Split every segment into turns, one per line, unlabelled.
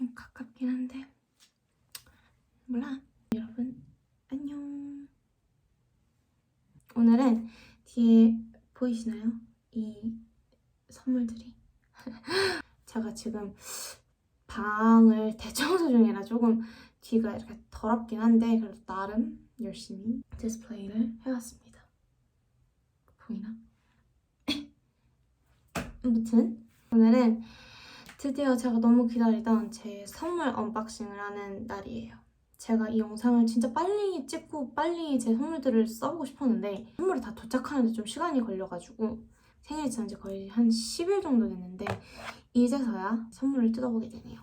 좀 가깝긴 한데. 몰라. 여러분 안녕. 오늘은 뒤에 보이시나요? 이 선물들이. 제가 지금 방을 대청소 중이라 조금 뒤가 이렇게 더럽긴 한데 그래도 나름 열심히 디스플레이를 해왔습니다. 보이나? 아무튼 오늘은 드디어 제가 너무 기다리던 제 선물 언박싱을 하는 날이에요. 제가 이 영상을 진짜 빨리 찍고 빨리 제 선물들을 써보고 싶었는데 선물이 다 도착하는데 좀 시간이 걸려가지고 생일이 지난 지 거의 한 10일 정도 됐는데 이제서야 선물을 뜯어보게 되네요.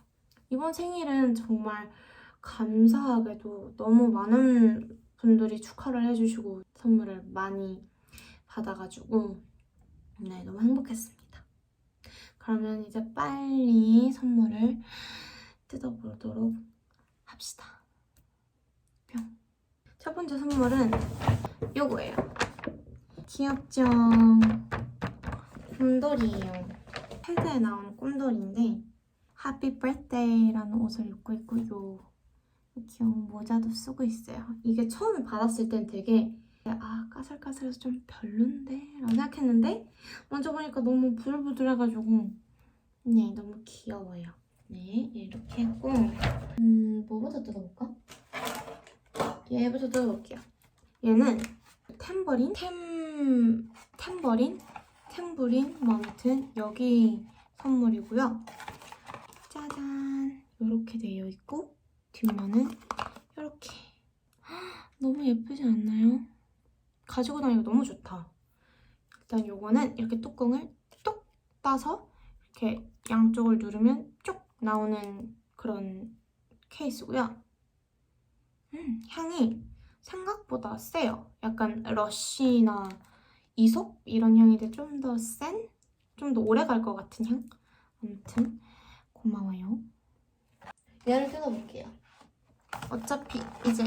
이번 생일은 정말 감사하게도 너무 많은 분들이 축하를 해주시고 선물을 많이 받아가지고 네 너무 행복했습니다. 그러면 이제 빨리 선물을 뜯어보도록 합시다. 뿅. 첫 번째 선물은 요거예요. 귀엽죠? 곰돌이에요. 패드에 나오는 곰돌이인데 하피 birthday라는 옷을 입고 있고요. 귀여운 모자도 쓰고 있어요. 이게 처음에 받았을 땐 되게 아 까슬까슬해서 좀 별론데? 라고 생각했는데 만져보니까 너무 부들부들해가지고 네 너무 귀여워요. 네 이렇게 했고 음 뭐부터 뜯어볼까? 얘부터 뜯어볼게요. 얘는 템버린? 템... 템버린? 템브린? 뭐 아무튼 여기 선물이고요. 짜잔 이렇게 되어 있고 뒷면은 이렇게 너무 예쁘지 않나요? 가지고 다니기 너무 좋다. 일단 요거는 이렇게 뚜껑을 뚝 따서 이렇게 양쪽을 누르면 쭉 나오는 그런 케이스고요. 음, 향이 생각보다 세요. 약간 러쉬나 이솝 이런 향인데 좀 더 센? 좀 더 오래 갈 것 같은 향? 아무튼 고마워요. 얘를 뜯어볼게요. 어차피 이제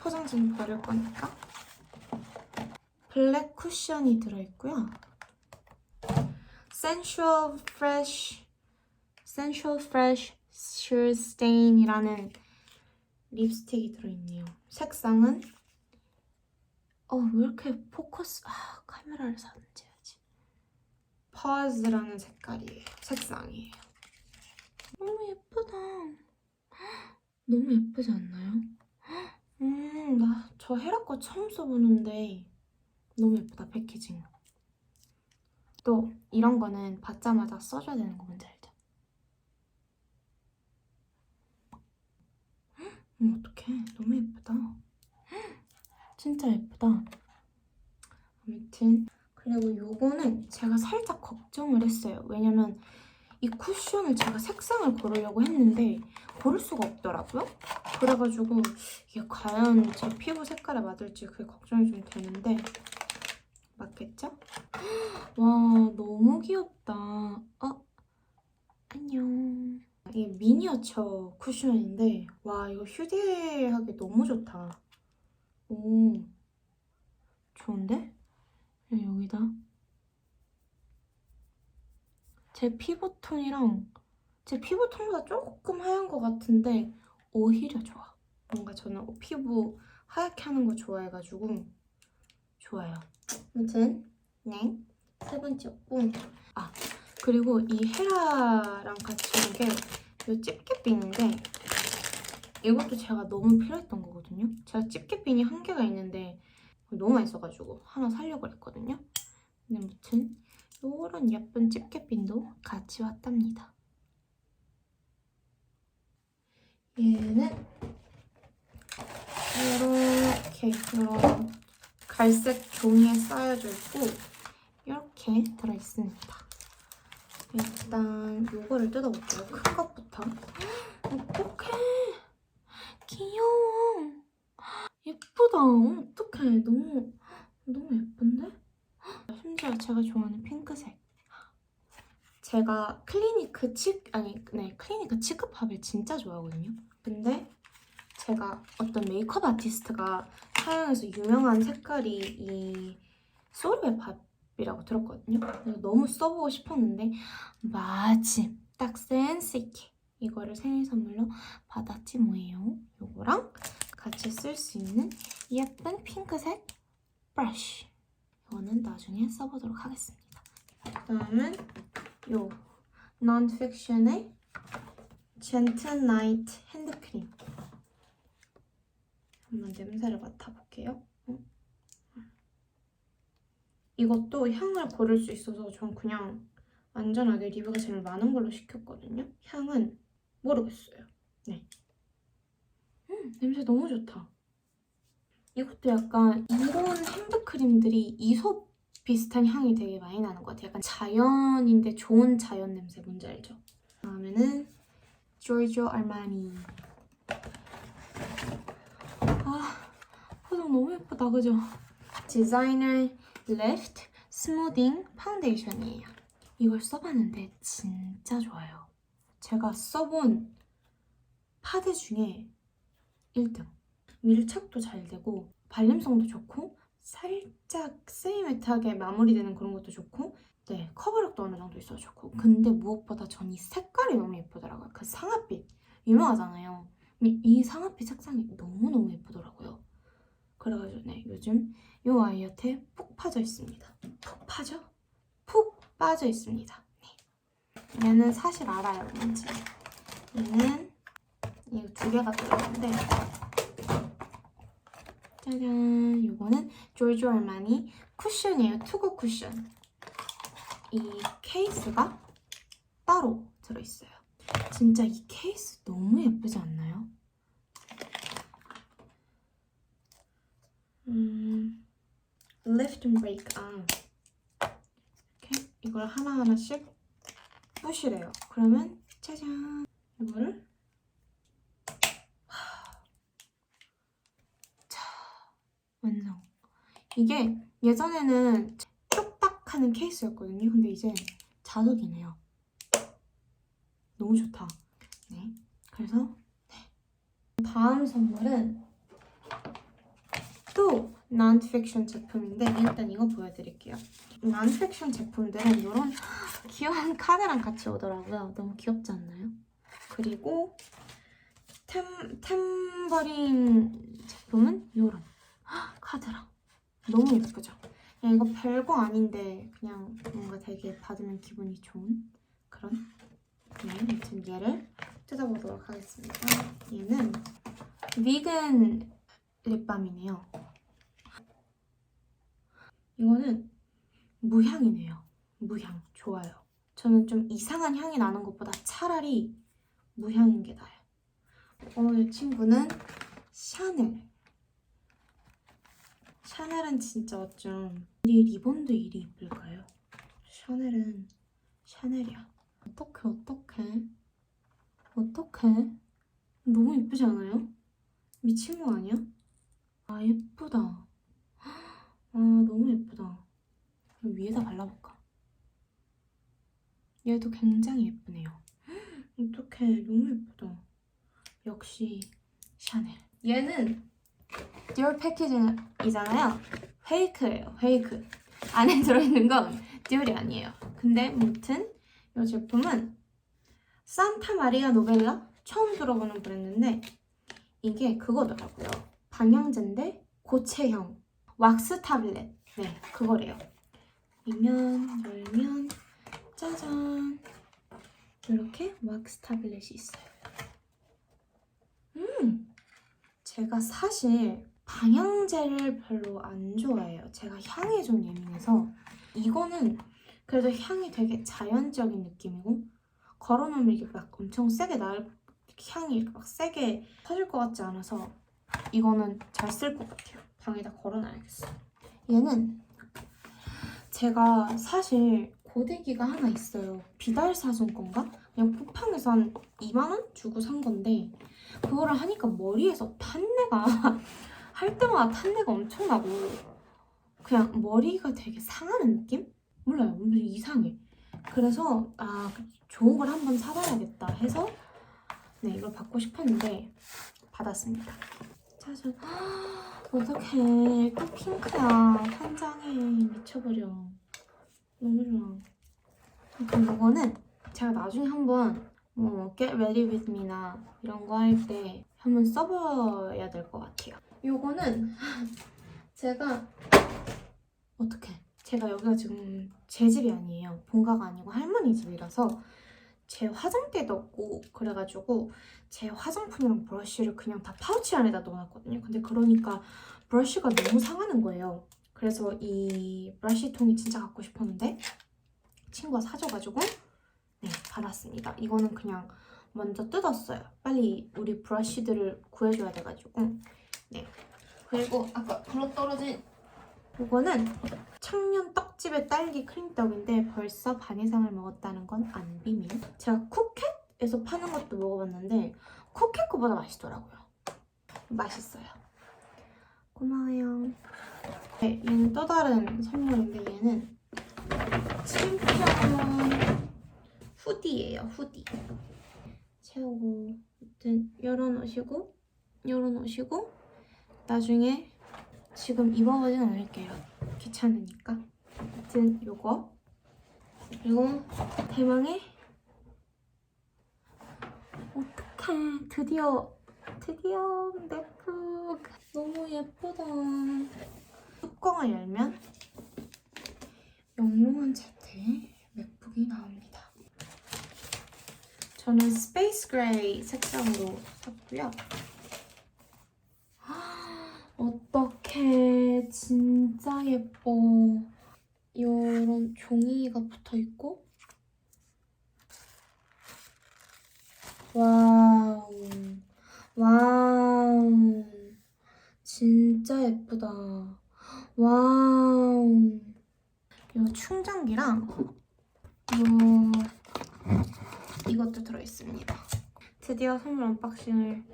포장지는 버릴 거니까. 블랙 쿠션이 들어있고요. Sensual Fresh Sensual Fresh Sheer Stain이라는 립스틱이 들어있네요. 색상은 어, 왜 이렇게 포커스 아, 카메라를 사는지 해야지. 퍼즈라는 색깔이에요. 색상이에요. 너무 예쁘다. 너무 예쁘지 않나요? 음, 나 저 헤라 거 처음 써보는데 너무 예쁘다 패키징. 또 이런 거는 받자마자 써줘야 되는 거 뭔지 알죠? 음, 어떡해. 너무 예쁘다. 진짜 예쁘다. 아무튼 그리고 요거는 제가 살짝 걱정을 했어요. 왜냐면 이 쿠션을 제가 색상을 고르려고 했는데 고를 수가 없더라고요. 그래가지고 이게 과연 제 피부 색깔에 맞을지 그게 걱정이 좀 되는데 맞겠죠? 와 너무 귀엽다. 어? 안녕. 이게 미니어처 쿠션인데 와 이거 휴대하기 너무 좋다. 오 좋은데? 여기다 제 피부톤이랑 제 피부톤보다 조금 하얀 것 같은데 오히려 좋아. 뭔가 저는 피부 하얗게 하는 거 좋아해가지고 좋아요. 아무튼 네. 세 번째였고 아 그리고 이 헤라랑 같이 온 게이 집게핀인데 이것도 제가 너무 필요했던 거거든요. 제가 집게핀이 한 개가 있는데 너무 많이 써가지고 하나 사려고 했거든요. 근데 아무튼 이런 예쁜 집게핀도 같이 왔답니다. 얘는 이렇게 이런 갈색 종이에 쌓여져 있고 이렇게 들어있습니다. 일단 이거를 뜯어볼게요. 큰 것부터. 어떡해. 귀여워. 예쁘다. 어떡해. 너무 너무 예쁜데? 심지어 제가 좋아하는 핑크색. 제가 클리니크 치 아니 네 클리니크 치크팝을 진짜 좋아하거든요. 근데 제가 어떤 메이크업 아티스트가 사용해서 유명한 색깔이 이 소르의 밥이라고 들었거든요. 그래서 너무 써보고 싶었는데 마침 딱 센스 있게 이거를 생일 선물로 받았지 뭐예요. 요거랑 같이 쓸 수 있는 예쁜 핑크색 브러쉬. 이거는 나중에 써보도록 하겠습니다. 그다음은 요 non-fiction의 젠틀 나이트 핸드크림. 한번 냄새를 맡아볼게요. 음. 이것도 향을 고를 수 있어서 전 그냥 안전하게 리뷰가 제일 많은 걸로 시켰거든요. 향은 모르겠어요. 네. 음, 냄새 너무 좋다. 이것도 약간 이런 핸드크림들이 이솝 비슷한 향이 되게 많이 나는 것 같아요. 약간 자연인데 좋은 자연 냄새 뭔지 알죠? 다음에는 조르지오 아르마니. 아, 포장 너무 예쁘다, 그죠? 디자이너 리프트 스무딩 파운데이션이에요. 이걸 써봤는데 진짜 좋아요. 제가 써본 파데 중에 1등. 밀착도 잘 되고 발림성도 좋고 살짝 세이매트하게 마무리되는 그런 것도 좋고 네 커버력도 어느 정도 있어 좋고 근데 무엇보다 전 이 색깔이 너무 예쁘더라고요. 그 상아빛 유명하잖아요. 이, 이 상아빛 색상이 너무너무 예쁘더라고요. 그래가지고 네 요즘 이 아이한테 푹 빠져 있습니다. 푹 빠져? 푹 빠져 있습니다. 네. 얘는 사실 알아요, 뭔지. 얘는 이거 두 개가 들어있는데 짜잔, 이거는 조르조 알마니 쿠션이에요. 투구 쿠션. 이 케이스가 따로 들어있어요. 진짜 이 케이스 너무 예쁘지 않나요? 음, lift and break arm. 이렇게 이걸 하나하나씩 부시래요. 그러면 짜잔 이거를 자 완성. 이게 예전에는 뚝딱하는 케이스였거든요. 근데 이제 자석이네요. 너무 좋다. 네. 그래서 네. 다음 선물은 또 non-fiction 제품인데 일단 이거 보여드릴게요. non-fiction 제품들은 이런 귀여운 카드랑 같이 오더라고요. 너무 귀엽지 않나요? 그리고 템, 템버린 제품은 이런 카드랑 너무 예쁘죠? 이거 별거 아닌데 그냥 뭔가 되게 받으면 기분이 좋은 그런 네, 아무튼 얘를 뜯어보도록 하겠습니다. 얘는 위근 립밤이네요. 이거는 무향이네요. 무향. 좋아요. 저는 좀 이상한 향이 나는 것보다 차라리 무향인 게 나아요. 어, 이 친구는 샤넬. 샤넬은 진짜 어쩜 이 리본도 이리 이쁠까요? 샤넬은 샤넬이야. 어떡해, 어떡해. 어떡해. 너무 예쁘지 않아요? 미친 거 아니야? 아, 예쁘다. 아, 너무 예쁘다. 그럼 위에다 발라볼까? 얘도 굉장히 예쁘네요. 어떡해, 너무 예쁘다. 역시 샤넬. 얘는 디올 패키지잖아요. 페이크예요, 페이크. 안에 들어있는 건 디올이 아니에요. 근데 무튼 이 제품은 산타 마리아 노벨라 처음 들어보는 브랜드인데 이게 그거더라고요. 방향제인데 고체형 왁스 타블렛. 네, 그거래요. 이면 열면 짜잔 이렇게 왁스 타블렛이 있어요. 음, 제가 사실 방향제를 별로 안 좋아해요. 제가 향에 좀 예민해서 이거는 그래도 향이 되게 자연적인 느낌이고 걸어놓으면 이게 막 엄청 세게 날 향이 막 세게 터질 것 같지 않아서 이거는 잘 쓸 것 같아요. 방에다 걸어놔야겠어. 얘는 제가 사실 고데기가 하나 있어요. 비달 사준 건가? 그냥 쿠팡에서 한 2만 원 주고 산 건데 그거를 하니까 머리에서 탄내가 할 때마다 탄내가 엄청 나고 그냥 머리가 되게 상하는 느낌? 몰라요. 뭔가 이상해. 그래서 아 좋은 걸 한번 사봐야겠다 해서 네 이걸 받고 싶었는데 받았습니다. 짜잔. 어떡해. 또 핑크야. 환장해. 미쳐버려. 너무 좋아. 그럼 이거는 제가 나중에 한번 뭐 Get Ready With Me나 이런 거 할 때 한번 써봐야 될 것 같아요. 요거는 제가 어떻게? 제가 여기가 지금 제 집이 아니에요. 본가가 아니고 할머니 집이라서 제 화장대도 없고 그래가지고 제 화장품이랑 브러쉬를 그냥 다 파우치 안에다 넣어놨거든요. 근데 그러니까 브러쉬가 너무 상하는 거예요. 그래서 이 브러쉬통이 진짜 갖고 싶었는데 친구가 사줘가지고 네 받았습니다. 이거는 그냥 먼저 뜯었어요. 빨리 우리 브러쉬들을 구해줘야 돼가지고 네 그리고 아까 불어 떨어진 이거는 청년 떡집의 딸기 크림떡인데 벌써 반 이상을 먹었다는 건 안 비밀. 제가 쿠켓에서 파는 것도 먹어봤는데 쿠켓 거보다 맛있더라고요. 맛있어요. 고마워요. 네, 얘는 또 다른 선물인데 얘는 챔피언 후디예요. 후디. 채우고 아무튼 열어놓으시고 열어놓으시고 나중에 지금 입어보진 않을게요. 귀찮으니까. 아무튼 요거. 그리고 대망의 어떡해 드디어 드디어 맥북 너무 예쁘다. 뚜껑을 열면 영롱한 자태의 맥북이 나옵니다. 저는 스페이스 그레이 색상으로 샀고요 어떡해 진짜 예뻐 이런 종이가 붙어 있고 와우 와우 진짜 예쁘다 와우 이 충전기랑 요 이것도 들어있습니다 드디어 선물 언박싱을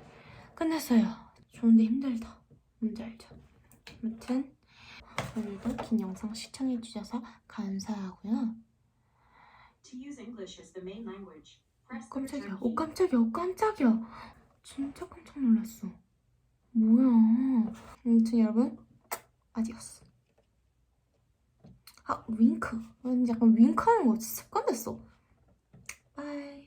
끝냈어요 좋은데 힘들다 뭔지 알죠? 아무튼 오늘도 긴 영상 시청해주셔서 감사하고요
the
깜짝이야. 오
key.
깜짝이야. 오 깜짝이야. 진짜 깜짝 놀랐어. 뭐야. 아무튼 여러분, 아디오스. 아, 윙크. 약간 윙크하는 거 진짜 깜냈어 빠이.